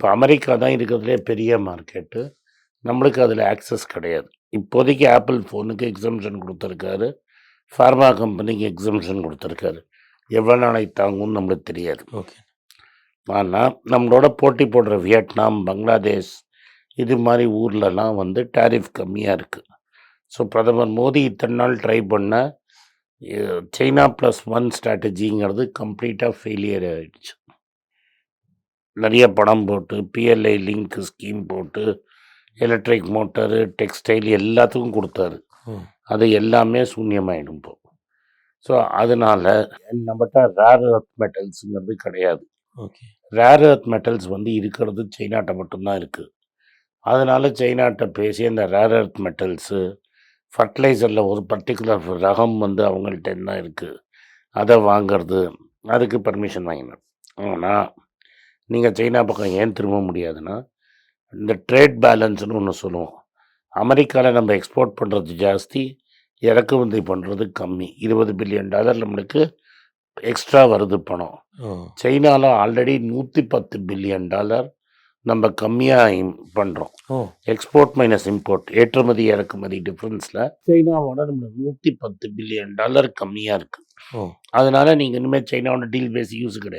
இப்போ அமெரிக்கா தான் இருக்கிறதுலே பெரிய மார்க்கெட்டு நம்மளுக்கு அதில் ஆக்சஸ் கிடையாது. இப்போதைக்கு ஆப்பிள் ஃபோனுக்கு எக்ஸம்ஷன் கொடுத்துருக்காரு. ஃபார்மா கம்பெனிக்கு எக்ஸம்ஷன் கொடுத்துருக்காரு. எவ்வளோ நாளைக்கு தாங்கும்னு நம்மளுக்கு தெரியாது. ஓகே. ஆனால் நம்மளோட போட்டி போடுற வியட்நாம் பங்களாதேஷ் இது மாதிரி ஊர்லலாம் வந்து டாரிஃப் கம்மியாக இருக்குது ஸோ பிரதமர் மோடி இத்தனை நாள் ட்ரை பண்ண சைனா ப்ளஸ் ஒன் ஸ்ட்ராட்டஜிங்கிறது கம்ப்ளீட்டாக ஃபெயிலியர் ஆயிடுச்சு. நிறைய பணம் போட்டு பிஎல்ஐ லிங்க் ஸ்கீம் போட்டு எலக்ட்ரிக் மோட்டரு டெக்ஸ்டைல் எல்லாத்துக்கும் கொடுத்தாரு. அது எல்லாமே சூன்யமாயிடும் இப்போ. ஸோ அதனால நம்மகிட்ட ரேர் அர்த் மெட்டல்ஸுங்கிறது கிடையாது. ரேர் அர்த் மெட்டல்ஸ் வந்து இருக்கிறது சைனாட்ட மட்டும்தான் இருக்குது அதனால சைனாட்ட பேசி அந்த ரேர் அர்த் மெட்டல்ஸு ஃபர்டிலைசரில் ஒரு பர்டிகுலர் ரகம் வந்து அவங்கள்ட்ட என்ன இருக்குது அதை வாங்கிறது அதுக்கு பர்மிஷன் வாங்கினோம் ஆனால் நீங்கள் சைனா பக்கம் ஏன் திரும்ப முடியாதுன்னா இந்த ட்ரேட் பேலன்ஸ்னு ஒன்று சொல்லுவோம். அமெரிக்காவில் நம்ம எக்ஸ்போர்ட் பண்ணுறது ஜாஸ்தி இறக்குமதி பண்ணுறது கம்மி. இருபது பில்லியன் டாலர் நம்மளுக்கு எக்ஸ்ட்ரா வருது பணம். சைனாவில் ஆல்ரெடி நூற்றி பத்து பில்லியன் டாலர் நம்ம கம்மியாக பண்ணுறோம் எக்ஸ்போர்ட் மைனஸ் இம்போர்ட் ஏற்றுமதி இறக்குமதி டிஃப்ரென்ஸில் சைனாவோட நம்ம நூற்றி பத்து பில்லியன் டாலர் கம்மியாக இருக்குது அதனால நீங்கள் இனிமேல் சைனாவோட டீல் பேசி யூஸ் கிடையாது.